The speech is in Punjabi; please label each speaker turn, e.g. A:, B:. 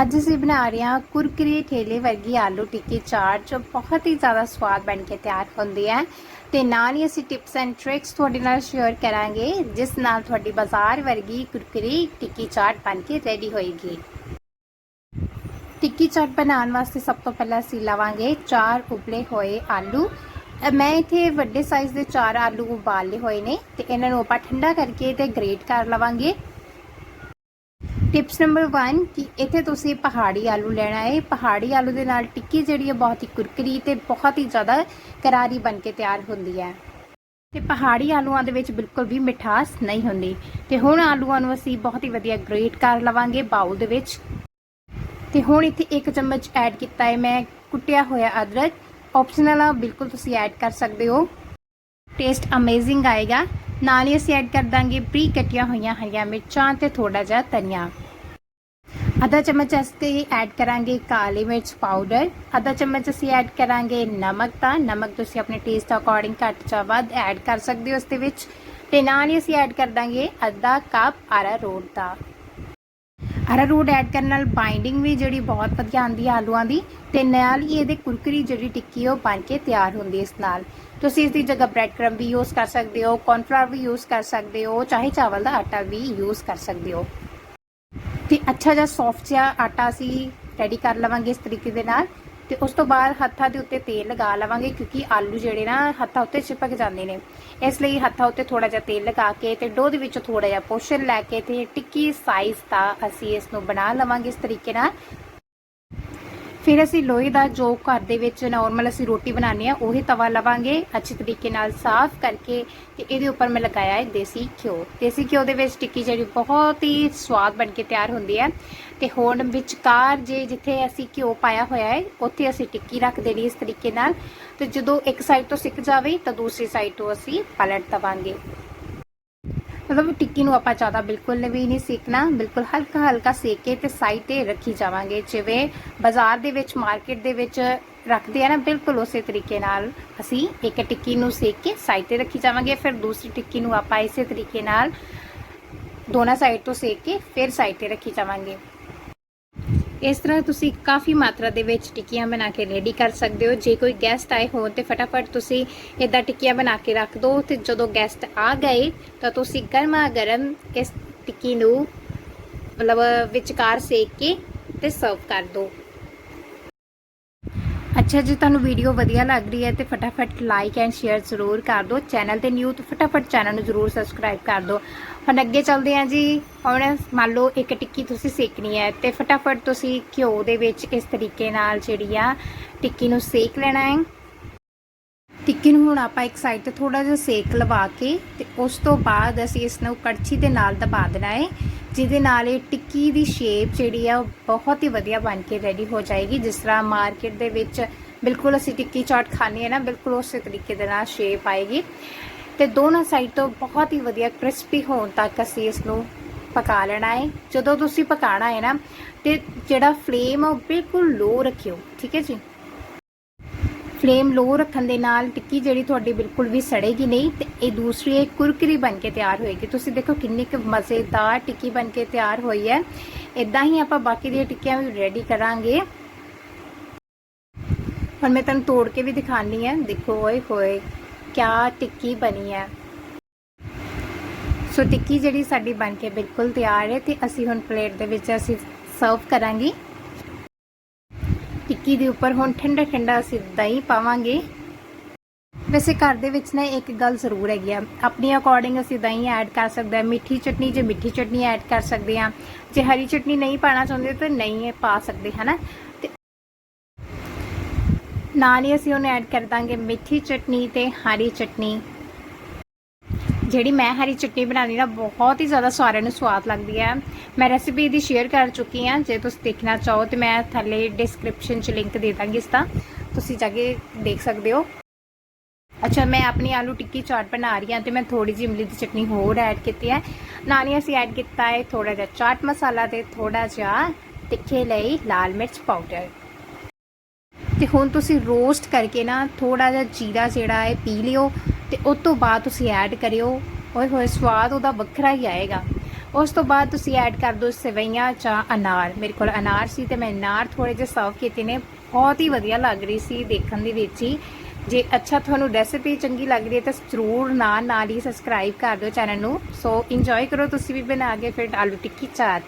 A: ਅੱਜ ਅਸੀਂ ਬਣਾ ਰਹੇ ਹਾਂ ਕੁਰਕਰੀ ਠੇਲੇ ਵਰਗੀ ਆਲੂ ਟਿੱਕੀ ਚਾਟ ਜੋ ਬਹੁਤ ਹੀ ਜ਼ਿਆਦਾ ਸਵਾਦ ਬਣ ਕੇ ਤਿਆਰ ਹੁੰਦੀ ਹੈ ਤੇ ਨਾਲ ਹੀ ਅਸੀਂ ਟਿਪਸ ਐਂਡ ਟ੍ਰਿਕਸ ਤੁਹਾਡੇ ਨਾਲ ਸ਼ੇਅਰ ਕਰਾਂਗੇ, ਜਿਸ ਨਾਲ ਤੁਹਾਡੀ ਬਾਜ਼ਾਰ ਵਰਗੀ ਕੁਰਕਰੀ ਟਿੱਕੀ ਚਾਟ ਬਣ ਕੇ ਰੈਡੀ ਹੋਏਗੀ। ਟਿੱਕੀ ਚਾਟ ਬਣਾਉਣ ਵਾਸਤੇ ਸਭ ਤੋਂ ਪਹਿਲਾਂ ਅਸੀਂ ਲਵਾਂਗੇ ਚਾਰ ਉਬਲੇ ਹੋਏ ਆਲੂ। ਮੈਂ ਇੱਥੇ ਵੱਡੇ ਸਾਈਜ਼ ਦੇ ਚਾਰ ਆਲੂ ਉਬਾਲੇ ਹੋਏ ਨੇ, ਤੇ ਇਹਨਾਂ ਨੂੰ ਆਪਾਂ ਠੰਡਾ ਕਰਕੇ ਤੇ ਗ੍ਰੇਟ ਕਰ ਲਵਾਂਗੇ। ਟਿਪਸ ਨੰਬਰ 1 ਕਿ ਇੱਥੇ ਤੁਸੀਂ ਪਹਾੜੀ ਆਲੂ ਲੈਣਾ ਹੈ। ਪਹਾੜੀ ਆਲੂ ਦੇ ਨਾਲ ਟਿੱਕੀ ਜਿਹੜੀ ਹੈ ਬਹੁਤ ਹੀ ਕੁਰਕਰੀ ਤੇ ਬਹੁਤ ਹੀ ਜ਼ਿਆਦਾ ਕਰਾਰੀ ਬਣ ਕੇ ਤਿਆਰ ਹੁੰਦੀ ਹੈ। ਤੇ ਪਹਾੜੀ ਆਲੂਆਂ ਦੇ ਵਿੱਚ ਬਿਲਕੁਲ ਵੀ ਮਿਠਾਸ ਨਹੀਂ ਹੁੰਦੀ। ਤੇ ਹੁਣ ਆਲੂਆਂ ਨੂੰ ਅਸੀਂ ਬਹੁਤ ਹੀ ਵਧੀਆ ਗ੍ਰੇਟ ਕਰ ਲਵਾਂਗੇ ਬਾਉਲ ਦੇ ਵਿੱਚ। ਤੇ ਹੁਣ ਇੱਥੇ 1 ਚਮਚ ਐਡ ਕੀਤਾ ਹੈ ਮੈਂ ਕੁੱਟਿਆ ਹੋਇਆ ਅਦਰਕ। ਆਪਸ਼ਨਲ ਆ, ਬਿਲਕੁਲ ਤੁਸੀਂ ਐਡ ਕਰ ਸਕਦੇ ਹੋ। ਟੇਸਟ ਅਮੇਜ਼ਿੰਗ ਆਏਗਾ। ਨਾਲ ਹੀ ਅਸੀਂ ਐਡ ਕਰ ਦਾਂਗੇ ਪ੍ਰੀ ਕਟੀਆਂ ਹੋਈਆਂ ਹਰੀਆਂ ਮਿਰਚਾਂ ਤੇ ਥੋੜਾ ਜਿਹਾ ਧਨੀਆ। ਅੱਧਾ ਚਮਚ ਅਸੀਂ ਐਡ ਕਰਾਂਗੇ ਕਾਲੀ ਮਿਰਚ ਪਾਊਡਰ ਅੱਧਾ ਚਮਚ ਅਸੀਂ ਐਡ ਕਰਾਂਗੇ ਨਮਕ ਤਾਂ, ਨਮਕ ਤੁਸੀਂ ਆਪਣੇ ਟੇਸਟ ਅਕੋਰਡਿੰਗ ਘੱਟ ਜਾਂ ਵੱਧ ਐਡ ਕਰ ਸਕਦੇ ਹੋ ਉਸ ਦੇ ਵਿੱਚ। ਤੇ ਨਾਲ ਹੀ ਅਸੀਂ ਐਡ ਕਰ ਦਾਂਗੇ ਅੱਧਾ ਕੱਪ ਅਰਾਰੋਟ ਦਾ। ਅਰਾਰੋਟ ਐਡ ਕਰਨ ਨਾਲ ਬਾਈਂਡਿੰਗ ਵੀ ਜਿਹੜੀ ਬਹੁਤ ਵਧੀਆ ਆਉਂਦੀ ਹੈ ਆਲੂਆਂ ਦੀ, ਤੇ ਨਾਲ ਹੀ ਇਹਦੇ ਕੁਰਕਰੀ ਜਿਹੜੀ ਟਿੱਕੀ ਉਹ ਬਣ ਕੇ ਤਿਆਰ ਹੁੰਦੀ ਇਸ ਨਾਲ। ਤੁਸੀਂ ਇਸ ਦੀ ਜਗ੍ਹਾ ਬ੍ਰੈਡ ਕਰਮ ਵੀ ਯੂਜ਼ ਕਰ ਸਕਦੇ ਹੋ ਕੌਰਨਫਲਾਵਰ ਵੀ ਯੂਜ਼ ਕਰ ਸਕਦੇ ਹੋ, ਚਾਹੇ ਚਾਵਲ ਦਾ ਆਟਾ ਵੀ ਯੂਜ਼ ਕਰ ਸਕਦੇ ਹੋ। ਤੇ ਅੱਛਾ ਜਿਹਾ ਸੌਫਟ ਜਿਹਾ ਆਟਾ ਅਸੀਂ ਰੈਡੀ ਕਰ ਲਵਾਂਗੇ ਇਸ ਤਰੀਕੇ ਦੇ ਨਾਲ ਤੇ ਉਸ ਤੋਂ ਬਾਅਦ ਹੱਥਾਂ ਦੇ ਉੱਤੇ ਤੇਲ ਲਗਾ ਲਵਾਂਗੇ ਕਿਉਂਕਿ ਆਲੂ ਜਿਹੜੇ ਨਾ ਹੱਥਾਂ ਉੱਤੇ ਚਿਪਕ ਜਾਂਦੇ ਨੇ। ਇਸ ਲਈ ਹੱਥਾਂ ਉੱਤੇ ਥੋੜਾ ਜਿਹਾ ਤੇਲ ਲਗਾ ਕੇ ਤੇ ਡੋ ਦੇ ਵਿੱਚੋਂ ਥੋੜਾ ਜਿਹਾ ਪੋਸ਼ਨ ਲੈ ਕੇ ਤੇ ਟਿੱਕੀ ਸਾਈਜ਼ ਦਾ ਅਸੀਂ ਇਸ ਨੂੰ ਬਣਾ ਲਵਾਂਗੇ ਇਸ ਤਰੀਕੇ ਨਾਲ ਫਿਰ ਅਸੀਂ ਲੋਹੇ ਦਾ ਜੋ ਘਰ ਦੇ ਵਿੱਚ ਨਾਰਮਲ ਅਸੀਂ ਰੋਟੀ ਬਣਾਉਂਦੇ ਆ ਉਹੀ ਤਵਾ ਲਵਾਂਗੇ, ਅੱਛੇ ਤਰੀਕੇ ਨਾਲ ਸਾਫ਼ ਕਰਕੇ ਤੇ ਇਹਦੇ ਉੱਪਰ ਮੈਂ ਲਗਾਇਆ ਹੈ ਦੇਸੀ ਘਿਓ। ਦੇਸੀ ਘਿਓ ਦੇ ਵਿੱਚ ਟਿੱਕੀ ਜਿਹੜੀ ਬਹੁਤ ਹੀ ਸਵਾਦ ਬਣ ਕੇ ਤਿਆਰ ਹੁੰਦੀ ਹੈ। ਤੇ ਹੁਣ ਵਿਚਕਾਰ ਜੇ ਜਿੱਥੇ ਅਸੀਂ ਘਿਓ ਪਾਇਆ ਹੋਇਆ ਹੈ, ਉੱਥੇ ਅਸੀਂ ਟਿੱਕੀ ਰੱਖ ਦੇਣੀ ਇਸ ਤਰੀਕੇ ਨਾਲ। ਤੇ ਜਦੋਂ ਇੱਕ ਸਾਈਡ ਤੋਂ ਸਿੱਕ ਜਾਵੇ, ਤਾਂ ਦੂਸਰੀ ਸਾਈਡ ਤੋਂ ਅਸੀਂ ਪਲਟ ਦਵਾਂਗੇ ਮਤਲਬ ਟਿੱਕੀ ਨੂੰ ਆਪਾਂ ਜ਼ਿਆਦਾ ਬਿਲਕੁਲ ਵੀ ਨਹੀਂ ਸੇਕਣਾ, ਬਿਲਕੁਲ ਹਲਕਾ ਹਲਕਾ ਸੇਕ ਕੇ ਤੇ ਸਾਈਡ ਤੇ ਰੱਖੀ ਜਾਵਾਂਗੇ। ਜਿਵੇਂ ਬਾਜ਼ਾਰ ਦੇ ਵਿੱਚ ਮਾਰਕੀਟ ਦੇ ਵਿੱਚ ਰੱਖਦੇ ਆ ਨਾ, ਬਿਲਕੁਲ ਉਸੇ ਤਰੀਕੇ ਨਾਲ ਅਸੀਂ ਇੱਕ ਟਿੱਕੀ ਨੂੰ ਸੇਕ ਕੇ ਸਾਈਡ ਤੇ ਰੱਖੀ ਜਾਵਾਂਗੇ। ਫਿਰ ਦੂਸਰੀ ਟਿੱਕੀ ਨੂੰ ਆਪਾਂ ਇਸੇ ਤਰੀਕੇ ਨਾਲ ਦੋਨਾਂ ਸਾਈਡ ਤੋਂ ਸੇਕ ਕੇ ਫਿਰ ਸਾਈਡ ਤੇ ਰੱਖੀ ਜਾਵਾਂਗੇ। ਇਸ ਤਰ੍ਹਾਂ ਤੁਸੀਂ ਕਾਫੀ ਮਾਤਰਾ ਦੇ ਵਿੱਚ ਟਿੱਕੀਆਂ ਬਣਾ ਕੇ ਰੈਡੀ ਕਰ ਸਕਦੇ ਹੋ। ਜੇ ਕੋਈ ਗੈਸਟ ਆਏ ਹੋਣ ਤੇ ਫਟਾਫਟ ਤੁਸੀਂ ਇਦਾਂ ਟਿੱਕੀਆਂ ਬਣਾ ਕੇ ਰੱਖ ਦਿਓ ਤੇ ਜਦੋਂ ਗੈਸਟ ਆ ਗਏ ਤਾਂ ਤੁਸੀਂ ਗਰਮਾ ਗਰਮ ਇਸ ਟਿੱਕੀ ਨੂੰ ਮਤਲਬ ਵਿਚਕਾਰ ਸੇਕ ਕੇ ਤੇ ਸਰਵ ਕਰ ਦਿਓ ਅੱਛਾ ਜੀ, ਤੁਹਾਨੂੰ ਵੀਡੀਓ ਵਧੀਆ ਲੱਗ ਰਹੀ ਹੈ ਤੇ ਫਟਾਫਟ ਲਾਈਕ ਐਂਡ ਸ਼ੇਅਰ ਜ਼ਰੂਰ ਕਰ ਦਿਓ। ਚੈਨਲ ਤੇ ਨਿਊ ਤਾਂ ਫਟਾਫਟ ਚੈਨਲ ਨੂੰ ਜ਼ਰੂਰ ਸਬਸਕ੍ਰਾਈਬ ਕਰ ਦਿਓ। ਹੁਣ ਅੱਗੇ ਚੱਲਦੇ ਹਾਂ ਜੀ। ਹੁਣ ਮੰਨ ਲਓ ਇੱਕ ਟਿੱਕੀ ਤੁਸੀਂ ਸੇਕਣੀ ਹੈ ਤੇ ਫਟਾਫਟ ਤੁਸੀਂ ਘਿਓ ਦੇ ਵਿੱਚ ਇਸ ਤਰੀਕੇ ਨਾਲ ਜਿਹੜੀ ਆ ਟਿੱਕੀ ਨੂੰ ਸੇਕ ਲੈਣਾ ਹੈ। ਟਿੱਕੀ ਨੂੰ ਹੁਣ ਆਪਾਂ ਇੱਕ ਸਾਈਡ ਤੇ ਥੋੜਾ ਜਿਹਾ ਸੇਕ ਲਵਾ ਕੇ ਤੇ ਉਸ ਤੋਂ ਬਾਅਦ ਅਸੀਂ ਇਸ ਨੂੰ ਕੜਛੀ ਦੇ ਨਾਲ ਦਬਾ ਦੇਣਾ ਹੈ, ਜਿਹਦੇ ਨਾਲ ਇਹ ਟਿੱਕੀ ਦੀ ਸ਼ੇਪ ਜਿਹੜੀ ਆ ਉਹ ਬਹੁਤ ਹੀ ਵਧੀਆ ਬਣ ਕੇ ਰੈਡੀ ਹੋ ਜਾਏਗੀ। ਜਿਸ ਤਰ੍ਹਾਂ ਮਾਰਕੀਟ ਦੇ ਵਿੱਚ ਬਿਲਕੁਲ ਅਸੀਂ ਟਿੱਕੀ ਚਾਟ ਖਾਂਦੇ ਆ ਨਾ, ਬਿਲਕੁਲ ਉਸੇ ਤਰੀਕੇ ਦੇ ਨਾਲ ਸ਼ੇਪ ਆਏਗੀ। ਤੇ ਦੋਨਾਂ ਸਾਈਡ ਤੋਂ ਬਹੁਤ ਹੀ ਵਧੀਆ ਕ੍ਰਿਸਪੀ ਹੋਣ ਤੱਕ ਅਸੀਂ ਇਸ ਨੂੰ ਪਕਾ ਲੈਣਾ ਹੈ। ਜਦੋਂ ਤੁਸੀਂ ਪਕਾਣਾ ਹੈ ਨਾ, ਤੇ ਜਿਹੜਾ ਫਲੇਮ ਆ ਉਹ ਬਿਲਕੁਲ ਲੋ ਰੱਖਿਓ, ਠੀਕ ਹੈ ਜੀ? ਫਲੇਮ ਲੋ ਰੱਖਣ ਦੇ ਨਾਲ ਟਿੱਕੀ ਜਿਹੜੀ ਤੁਹਾਡੀ ਬਿਲਕੁਲ ਵੀ ਸੜੇਗੀ ਨਹੀਂ ਤੇ ਇਹ ਦੂਸਰੀ ਇਹ ਕੁਰਕਰੀ ਬਣ ਕੇ ਤਿਆਰ ਹੋਏਗੀ। ਤੁਸੀਂ ਦੇਖੋ ਕਿੰਨੀ ਕੁ ਮਜ਼ੇਦਾਰ ਟਿੱਕੀ ਬਣ ਕੇ ਤਿਆਰ ਹੋਈ ਹੈ। ਇਦਾਂ ਹੀ ਆਪਾਂ ਬਾਕੀ ਦੀਆਂ ਟਿੱਕੀਆਂ ਵੀ ਰੈਡੀ ਕਰਾਂਗੇ। ਹੁਣ ਮੈਂ ਤੁਹਾਨੂੰ ਤੋੜ ਕੇ ਵੀ ਦਿਖਾਣੀ ਹੈ। ਦੇਖੋ, ਓਏ ਹੋਏ, ਕਿਆ ਟਿੱਕੀ ਬਣੀ ਹੈ। ਸੋ ਟਿੱਕੀ ਜਿਹੜੀ ਸਾਡੀ ਬਣ ਕੇ ਬਿਲਕੁਲ ਤਿਆਰ ਹੈ ਤੇ ਅਸੀਂ ਹੁਣ ਪਲੇਟ ਦੇ ਵਿੱਚ ਅਸੀਂ ਸਰਵ ਕਰਾਂਗੇ। ਟਿੱਕੀ ਦੇ ਉੱਪਰ ਹੁਣ ਠੰਡਾ ਠੰਡਾ ਅਸੀਂ ਦਹੀਂ ਪਾਵਾਂਗੇ। ਵੈਸੇ ਘਰ ਦੇ ਵਿੱਚ ਨਾ ਇੱਕ ਗੱਲ ਜ਼ਰੂਰ ਹੈਗੀ ਆ। ਆਪਣੀ ਅਕੋਰਡਿੰਗ ਅਸੀਂ ਦਹੀਂ ਐਡ ਕਰ ਸਕਦੇ ਹਾਂ ਮਿੱਠੀ ਚਟਨੀ ਜੇ ਮਿੱਠੀ ਚਟਨੀ ਐਡ ਕਰ ਸਕਦੇ ਹਾਂ ਜੇ ਹਰੀ ਚਟਨੀ ਨਹੀਂ ਪਾਣਾ ਚਾਹੁੰਦੇ ਤਾਂ ਨਹੀਂ ਪਾ ਸਕਦੇ, ਹਨਾ? ਤੇ ਨਾਲ ਹੀ ਅਸੀਂ ਉਹਨੂੰ ਐਡ ਕਰ ਦਾਂਗੇ ਮਿੱਠੀ ਚਟਨੀ ਤੇ ਹਰੀ ਚਟਨੀ। ਜਿਹੜੀ ਮੈਂ ਹਰੀ ਚਟਨੀ ਬਣਾਉਣੀ ਨਾ, ਬਹੁਤ ਹੀ ਜ਼ਿਆਦਾ ਸਾਰਿਆਂ ਨੂੰ ਸਵਾਦ ਲੱਗਦੀ ਹੈ। ਮੈਂ ਰੈਸਿਪੀ ਇਹਦੀ ਸ਼ੇਅਰ ਕਰ ਚੁੱਕੀ ਹਾਂ, ਜੇ ਤੁਸੀਂ ਦੇਖਣਾ ਚਾਹੋ ਤੇ ਮੈਂ ਥੱਲੇ ਡਿਸਕ੍ਰਿਪਸ਼ਨ 'ਚ ਲਿੰਕ ਦੇ ਦਾਂਗੀ ਇਸ ਦਾ। ਤੁਸੀਂ ਜਾ ਕੇ ਦੇਖ ਸਕਦੇ ਹੋ। ਅੱਛਾ, ਮੈਂ ਆਪਣੀ ਆਲੂ ਟਿੱਕੀ ਚਾਟ ਬਣਾ ਰਹੀ ਹਾਂ ਤੇ ਮੈਂ ਥੋੜੀ ਜਿਹੀ ਇਮਲੀ ਦੀ ਚਟਨੀ ਹੋਰ ਐਡ ਕੀਤੀ ਹੈ। ਨਾਲ ਹੀ ਅਸੀਂ ਐਡ ਕੀਤਾ ਹੈ ਥੋੜਾ ਜਿਹਾ ਚਾਟ ਮਸਾਲਾ ਤੇ ਥੋੜਾ ਜਿਹਾ ਤਿੱਖੇ ਲਈ ਲਾਲ ਮਿਰਚ ਪਾਊਡਰ ਤੇ ਹੁਣ ਤੁਸੀਂ ਰੋਸਟ ਕਰਕੇ ਨਾ ਥੋੜਾ ਜਿਹਾ ਜੀਰਾ ਜਿਹੜਾ ਹੈ ਪੀ ਲਿਓ ਤੇ ਉਸ ਤੋਂ ਬਾਅਦ ਤੁਸੀਂ ਐਡ ਕਰਿਓ। ਓਏ ਹੋਏ, ਸਵਾਦ ਉਹਦਾ ਵੱਖਰਾ ਹੀ ਆਏਗਾ। ਉਸ ਤੋਂ ਬਾਅਦ ਤੁਸੀਂ ਐਡ ਕਰ ਦਿਓ ਸੇਵਈਆਂ ਜਾਂ ਅਨਾਰ। ਮੇਰੇ ਕੋਲ ਅਨਾਰ ਸੀ ਤੇ ਮੈਂ ਅਨਾਰ ਥੋੜੇ ਜਿਹੇ ਸਰਵ ਕੀਤੇ ਨੇ। ਬਹੁਤ ਹੀ ਵਧੀਆ ਲੱਗ ਰਹੀ ਸੀ ਦੇਖਣ ਦੇ ਵਿੱਚ ਹੀ। ਜੇ ਅੱਛਾ ਤੁਹਾਨੂੰ ਰੈਸਿਪੀ ਚੰਗੀ ਲੱਗ ਰਹੀ ਹੈ ਤਾਂ ਜ਼ਰੂਰ ਨਾਲ ਨਾਲ ਹੀ ਸਬਸਕ੍ਰਾਈਬ ਕਰ ਦਿਓ ਚੈਨਲ ਨੂੰ। ਸੋ ਇੰਜੋਏ ਕਰੋ, ਤੁਸੀਂ ਵੀ ਬਣਾ ਕੇ ਫਿਰ ਆਲੂ ਟਿੱਕੀ ਚਾਟ।